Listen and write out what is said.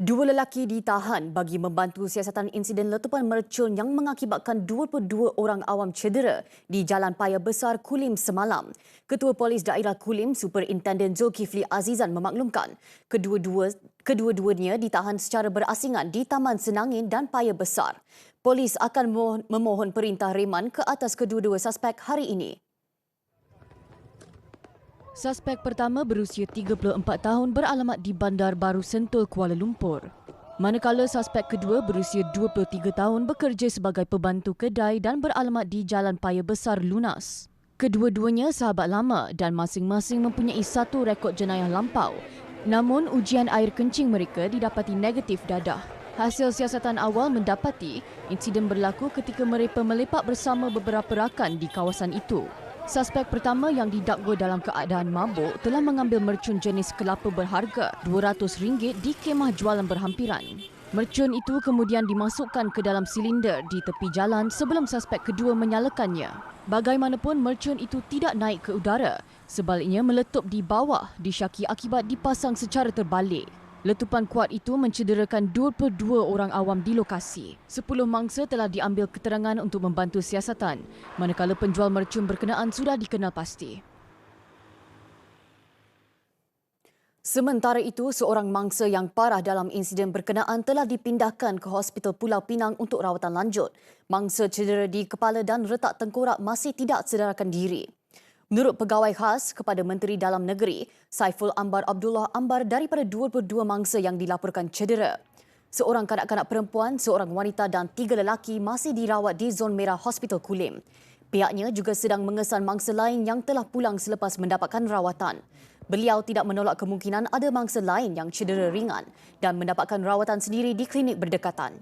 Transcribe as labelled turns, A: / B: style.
A: Dua lelaki ditahan bagi membantu siasatan insiden letupan mercun yang mengakibatkan 22 orang awam cedera di Jalan Paya Besar Kulim semalam. Ketua Polis Daerah Kulim, Superintendent Zulkifli Azizan memaklumkan kedua-dua kedua-duanya ditahan secara berasingan di Taman Senangin dan Paya Besar. Polis akan memohon perintah reman ke atas kedua-dua suspek hari ini.
B: Suspek pertama berusia 34 tahun beralamat di Bandar Baru Sentul, Kuala Lumpur. Manakala suspek kedua berusia 23 tahun bekerja sebagai pembantu kedai dan beralamat di Jalan Paya Besar, Lunas. Kedua-duanya sahabat lama dan masing-masing mempunyai satu rekod jenayah lampau. Namun ujian air kencing mereka didapati negatif dadah. Hasil siasatan awal mendapati insiden berlaku ketika mereka melepak bersama beberapa rakan di kawasan itu. Suspek pertama yang didakwa dalam keadaan mabuk telah mengambil mercun jenis kelapa berharga RM200 di kemah jualan berhampiran. Mercun itu kemudian dimasukkan ke dalam silinder di tepi jalan sebelum suspek kedua menyalakannya. Bagaimanapun mercun itu tidak naik ke udara, sebaliknya meletup di bawah disyaki akibat dipasang secara terbalik. Letupan kuat itu mencederakan 22 orang awam di lokasi. 10 mangsa telah diambil keterangan untuk membantu siasatan, manakala penjual mercun berkenaan sudah dikenal pasti.
A: Sementara itu, seorang mangsa yang parah dalam insiden berkenaan telah dipindahkan ke Hospital Pulau Pinang untuk rawatan lanjut. Mangsa cedera di kepala dan retak tengkorak masih tidak sedarkan diri. Menurut pegawai khas kepada Menteri Dalam Negeri, Saiful Ambar Abdullah Ambar daripada 22 mangsa yang dilaporkan cedera. Seorang kanak-kanak perempuan, seorang wanita dan tiga lelaki masih dirawat di zon merah Hospital Kulim. Pihaknya juga sedang mengesan mangsa lain yang telah pulang selepas mendapatkan rawatan. Beliau tidak menolak kemungkinan ada mangsa lain yang cedera ringan dan mendapatkan rawatan sendiri di klinik berdekatan.